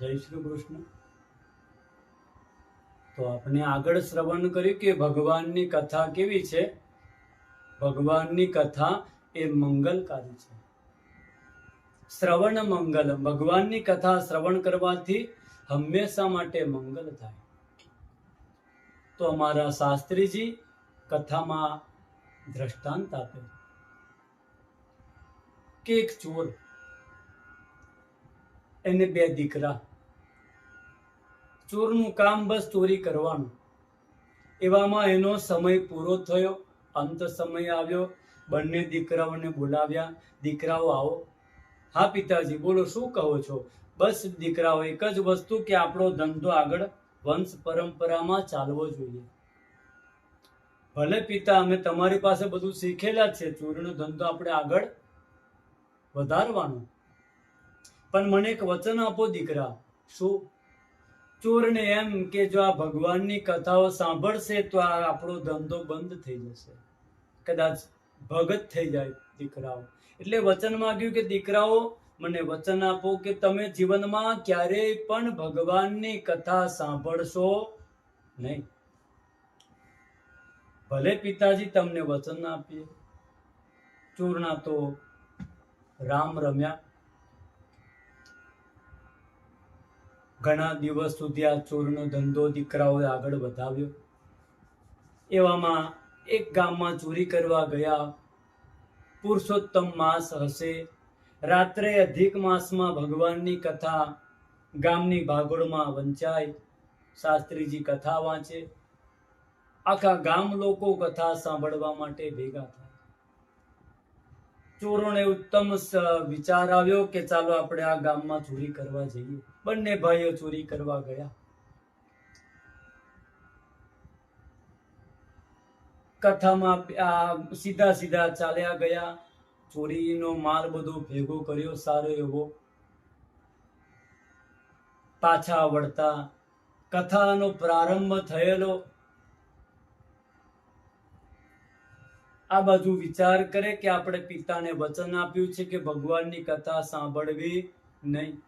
જય શ્રી કૃષ્ણ. તો આપણે આગળ શ્રવણ કર્યું કે ભગવાનની કથા કેવી છે? ભગવાનની કથા એ મંગલકારી છે. શ્રવણ મંગલ, ભગવાનની કથા શ્રવણ કરવાથી હંમેશા માટે મંગલ થાય. તો અમારા શાસ્ત્રીજી કથામાં દ્રષ્ટાંત આપે. કે એક ચોર, એને બે દીકરા ચોરનું કામ બસ ચોરી કરવાનું. એવામાં એનો સમય પૂરો થયો, અંત સમય આવ્યો. બંને દીકરાઓને બોલાવ્યા, દીકરાઓ આવો. હા, પિતાજી, બોલો, શું કહો છો? બસ, દીકરાઓ, એક જ વસ્તુ કે આપણો ધંધો આગળ વંશ પરંપરામાં ચાલવો જોઈએ. ભલે પિતા, અમે તમારી પાસે બધું શીખેલા છે, ચોરીનો ધંધો આપણે આગળ વધારવાનો. પણ મને એક વચન આપો દીકરા. શું? ચોરને એમ કે જો આ ભગવાનની કથાઓ સાંભળશે તો આ આપણો ધંધો બંધ થઈ જશે. કદાચ ભગત થઈ જાય દીકરાઓ. એટલે વચન માગ્યું કે દીકરાઓ, મને વચન આપો કે તમે જીવનમાં ક્યારેય પણ ભગવાનની કથા સાંભળશો નહીં. ભલે પિતાજી તમને વચન આપીએ. ચોરના તો રામ રમ્યા. ઘણા દિવસ સુધી આ ચોરનો ધંધો દીકરાઓએ આગળ વધાવ્યો. એવામાં એક ગામમાં ચોરી કરવા ગયા. પુરુષોત્તમ માસ હશે. રાત્રે અધિક માસમાં ભગવાનની કથા ગામની ભાગોળમાં વંચાય. શાસ્ત્રીજી કથા વાંચે. આખા ગામ લોકો કથા સાંભળવા માટે ભેગા થાય. ચોરોને ઉત્તમ વિચાર આવ્યો કે ચાલો આપણે આ ગામમાં ચોરી કરવા જઈએ. બંને ભાઈઓ ચોરી કરવા ગયા. કથામાં સીધા સીધા ચાલ્યા ગયા. ચોરીનો માલ બધો ભેગો કર્યો, સારો એવો. પાછા વળતા કથાનો પ્રારંભ થયેલો. આ બાજુ વિચાર કરે કે આપણે પિતાને વચન આપ્યું છે કે ભગવાનની કથા સાંભળવી નહીં.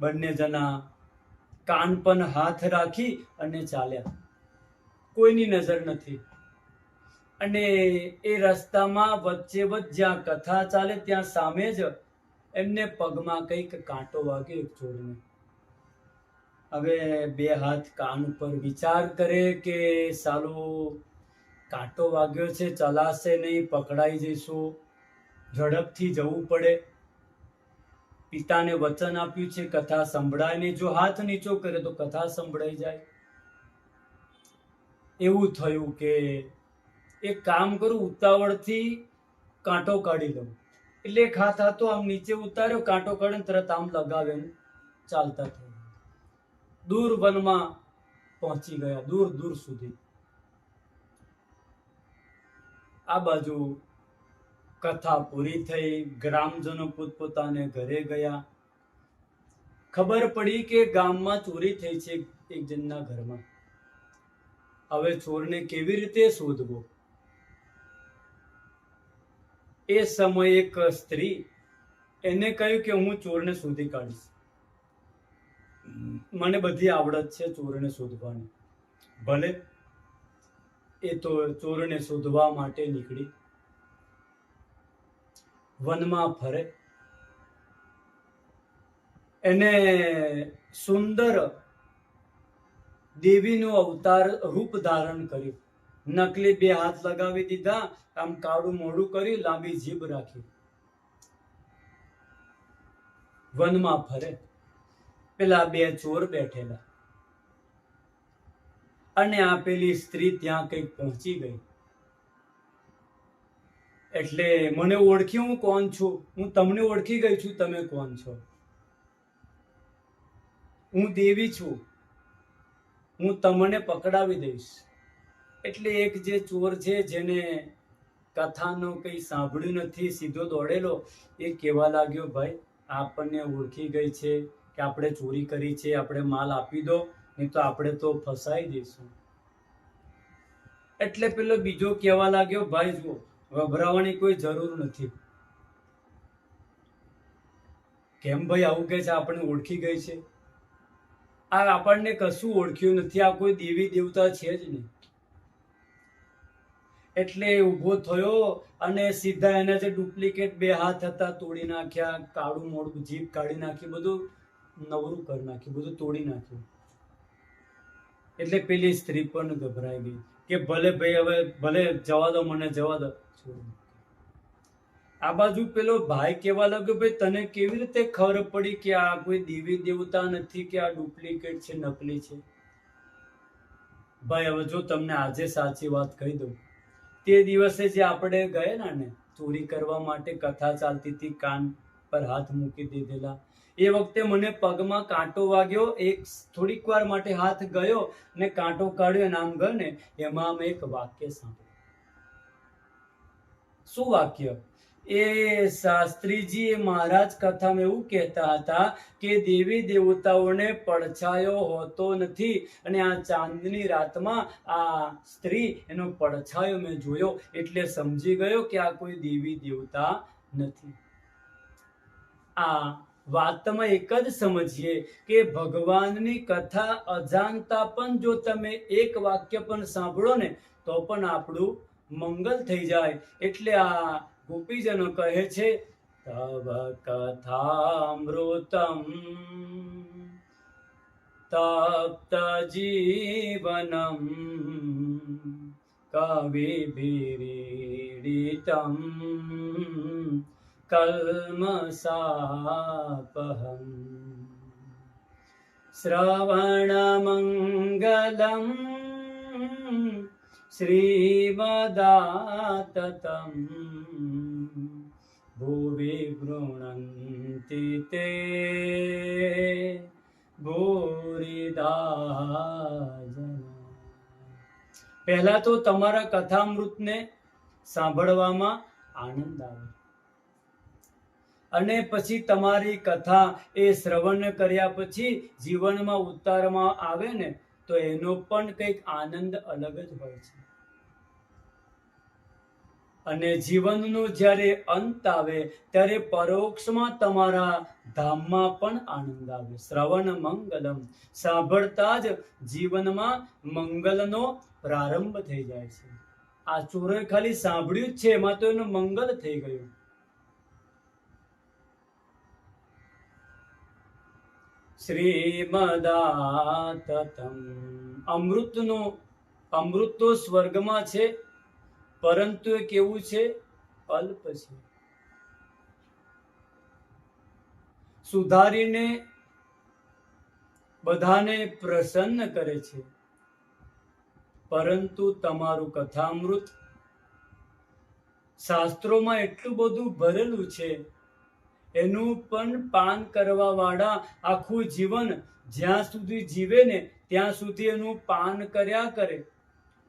બંને જણા કાન પણ હાથ રાખી અને ચાલ્યા. કોઈની નજર નથી. અને એ રસ્તામાં વચ્ચે વચ્ચે જ્યાં કથા ચાલે ત્યાં સામે જ એમને પગમાં કંઈક કાંટો વાગ્યો એક ચોરને. હવે બે હાથ કાન ઉપર વિચાર કરે કે સાલો, કાંટો વાગ્યો છે, ચલાશે નહીં, પકડાઈ જઈશું, ઝડપથી જવું પડે. પિતાને વચન આપ્યું છે, કથા સંભળાય જો હાથ નીચો કરે તો કથા સંભળાઈ જાય. એવું થયું કે એક કામ કરું, ઉતાવળથી કાંટો કાઢી લઉં. એટલે એક હાથ હતો, આમ નીચે ઉતાર્યો, કાંટો કાઢીને તરત આમ લગાવે ચાલતા થયું. દૂર વનમાં પહોંચી ગયા, દૂર દૂર સુધી. આ બાજુ કથા પૂરી થઈ, ગ્રામજનો પોતપોતાને ઘરે ગયા. ખબર પડી કે ગામમાં ચોરી થઈ છે એક જણના ઘરમાં. હવે ચોરને કેવી રીતે શોધવો? એ સમયે એક સ્ત્રી એને કહ્યું કે હું ચોરને શોધી કાઢીશ. મને બધી આવડત છે ચોરને શોધવાની. ભલે એ તો ચોરને શોધવા માટે નીકળી. વનમાં ફરે. એને સુંદર દેવીનું અવતાર રૂપ ધારણ કર્યું. નકલી બે હાથ લગાવી દીધા, આમ કાળું મોઢું કરી લાંબી જીભ રાખી. વનમાં ફરે. પેલા બે ચોર બેઠેલા. અને આ પેલી સ્ત્રી ત્યાં કંઈક પહોંચી ગઈ. એટલે મને ઓળખી હું કોણ છું? હું તમને ઓળખી ગઈ છું, તમે કોણ છો? હું દેવી છું. હું તમને પકડાવી દઈશ. એટલે એક જે ચોર છે, જેને કથાનો કંઈ સાંભળ્યું નથી, સીધો દોડેલો, એ કહેવા લાગ્યો, ભાઈ, આપણને ઓળખી ગઈ છે કે આપણે ચોરી કરી છે, આપણે માલ આપી દો, નહીં તો આપણે તો ફસાઈ જઈશું એટલે પેલો બીજો કહેવા લાગ્યો, ભાઈ, જુઓ ગભરાવાની કોઈ જરૂર નથી. કેમ ભાઈ આવું કહે છે? આપણને ઓળખી ગઈ છે. આ આપણને કશું ઓળખ્યું નથી. આ કોઈ દેવી દેવતા છે જ નહીં. એટલે ઊભો થયો અને સીધા એના જે ડુપ્લિકેટ બે હાથ હતા, તોડી નાખ્યા, કાળું મોડું જીભ કાઢી નાખી, બધું નવરું કરી નાખ્યું, બધું તોડી નાખ્યું. એટલે પેલી સ્ત્રી પણ ગભરાઈ ગઈ. કે ભલે ભાઈ હવે ભલે જવા દો, મને જવા દો. આ બાજુ પેલો ભાઈ કહેવા લાગ્યો, ભાઈ તને કેવી રીતે ખબર પડી કે આ કોઈ દેવી દેવતા નથી, કે આ ડુપ્લિકેટ છે, નકલી છે? ભાઈ, હવે જો તમને આજે સાચી વાત કહી દઉં. તે દિવસે જે આપણે ગયેલા ને, ચોરી કરવા માટે કથા ચાલતી હતી, કાન પર હાથ મૂકી દીધેલા. એ વખતે મને પગમાં કાંટો વાગ્યો, એક થોડીક વાર માટે હાથ ગયો ને કાંટો કાઢ્યો નામ ગયો એમાં અમે એક વાક્ય સાંભળ્યું. શું વાક્ય? એ શાસ્ત્રીજી એ મહારાજ કથામાં એવું કહેતા હતા કે દેવી દેવતાઓને પડછાયો હોતો નથી અને આ ચાંદની રાતમાં આ સ્ત્રી એનો પડછાયો મેં જોયો એટલે સમજી ગયો કે આ કોઈ દેવી દેવતા નથી. આ વાતમાં એક જ સમજીએ કે ભગવાનની કથા અજાણતા પણ જો તમે એક વાક્ય પણ સાંભળો ને, તો પણ આપણું મંગલ થઈ જાય. એટલે આ ગોપીજનો કહે છે, તવ કથામૃતમ તપ્ત જીવનમ કવિભીરીડિતમ कल्मसापहम् श्रवणमङ्गलम् श्रीमदाततम् भुवि गृह्णन्ति ते भूरिदा પહેલાં તો તમારા કથામૃતને સાંભળવામાં આનંદ આવે અને પછી તમારી કથા એ શ્રવણ કર્યા પછી જીવનમાં ઉતારમાં આવે ને, તો એનો પણ કંઈક આનંદ અલગ જ હોય છે. અને જીવનનો જ્યારે અંત આવે, ત્યારે પરોક્ષમાં તમારા ધામમાં પણ આનંદ આવે. શ્રવણ મંગલમ. સાંભળતા જ જીવનમાં મંગલનો પ્રારંભ થઈ જાય છે. આ ચોરે ખાલી સાંભળ્યું જ છે, એમાં તો એનું મંગલ થઈ ગયું. શ્રીમદાતતમ. અમૃતનો અમૃત તો સ્વર્ગમાં છે, પરંતુ એ કેવું છે? અલ્પ છે. સુધારીને બધાને પ્રસન્ન કરે છે. પરંતુ તમારું કથામૃત શાસ્ત્રોમાં એટલું બધું ભરેલું છે એનું પણ પાન કરવાવાળા આખું જીવન જ્યાં સુધી જીવે ને ત્યાં સુધી એનું પાન કર્યા કરે.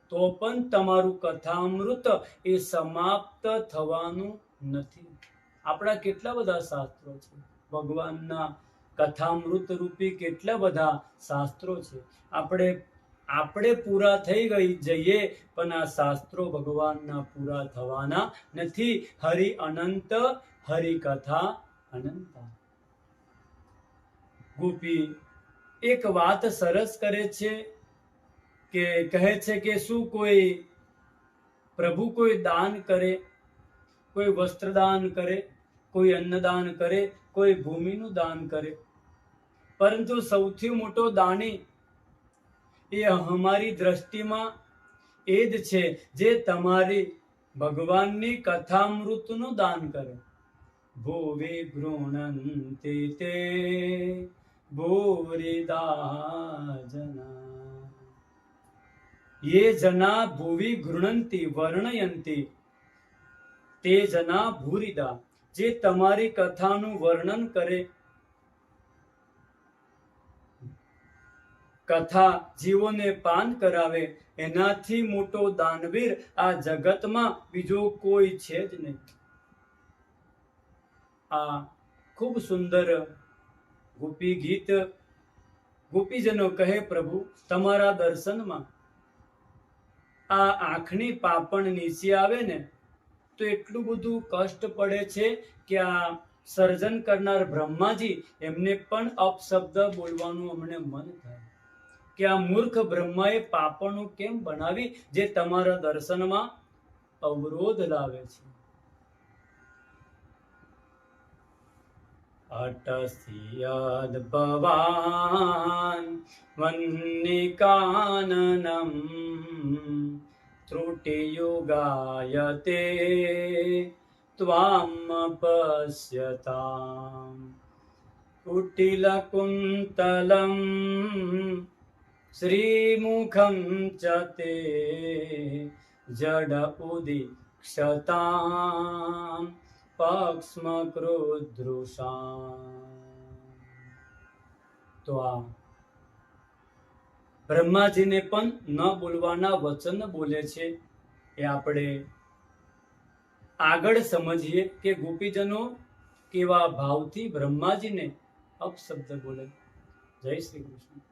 તો પણ તમારું કથામૃત એ સમાપ્ત થવાનું નથી. આપણા કેટલા બધા શાસ્ત્રો છે? ભગવાનના કથામૃત રૂપી કેટલા બધા શાસ્ત્રો છે? આપણે આપણે પૂરા થઈ ગઈ, જઈએ, પણ આ શાસ્ત્રો ભગવાનના પૂરા થવાના નથી. હરિ અનંત હરિ કથા અનંતા. ગોપી એક વાત સરસ કરે છે કે કહે છે કે શું કોઈ પ્રભુ કોઈ દાન કરે, કોઈ વસ્ત્રદાન કરે, કોઈ અન્નદાન કરે, કોઈ ભૂમિનું દાન કરે. પરંતુ સૌથી મોટો દાની એ અમારી દ્રષ્ટિમાં એ જ છે જે તમારી ભગવાનની કથામૃતનું દાન કરે. ભુવિ ગૃણંતિ તે ભૂરિદા જના ये जना ભુવિ ગૃણંતિ વર્ણયંતિ તે જના ભૂરિદા જે તમારી કથાનું વર્ણન કરે કથા જીવોને પાન કરાવે એનાથી મોટો દાનવીર આ જગતમાં બીજો કોઈ છે જ નહીં આ ખૂબ સુંદર ગોપી ગીત ગોપીજનો કહે, પ્રભુ, તમારા દર્શનમાં આ આંખની પાપણ નીચે આવે ને, તો એટલું બધું કષ્ટ પડે છે કે આ સર્જન કરનાર બ્રહ્માજી એમને પણ અપશબ્દ બોલવાનું અમને મન થાય. કે આ મૂર્ખ બ્રહ્માએ પાપણું કેમ બનાવી, જે તમારા દર્શનમાં અવરોધ લાવે છે? अटसि यद्भवान् वह्निकानम् त्रुटियुगायते त्वां पश्यताम् कुटिलकुन्तलम् श्रीमुखं च ते जड उदीक्षताम् પક્ષમાં ક્રોધૃષા તો આ બ્રહ્માજીને પણ ન બોલવાના વચન બોલે છે એ આપણે આગળ સમજીએ કે ગોપીજનો કેવા ભાવથી બ્રહ્માજીને અપશબ્દ બોલે. જય શ્રી કૃષ્ણ.